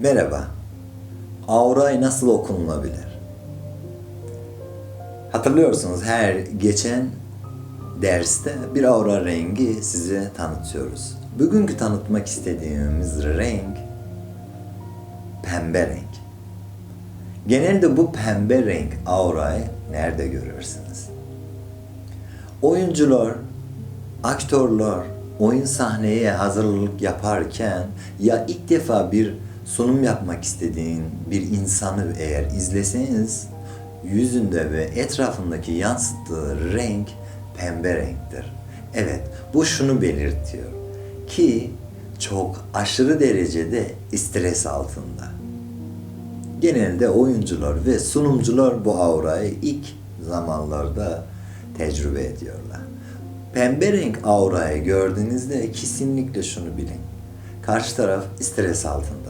Merhaba. Auray nasıl okunulabilir? Hatırlıyorsunuz her geçen derste bir aura rengi size tanıtıyoruz. Bugünkü tanıtmak istediğimiz renk pembe renk. Genelde bu pembe renk aurayı nerede görürsünüz? Oyuncular, aktörler oyun sahneye hazırlık yaparken ya ilk defa bir sunum yapmak istediğin bir insanı eğer izleseniz yüzünde ve etrafındaki yansıttığı renk pembe renktir. Evet, bu şunu belirtiyor ki çok aşırı derecede stres altında. Genelde oyuncular ve sunumcular bu aurayı ilk zamanlarda tecrübe ediyorlar. Pembe renk aurayı gördüğünüzde kesinlikle şunu bilin. Karşı taraf stres altında.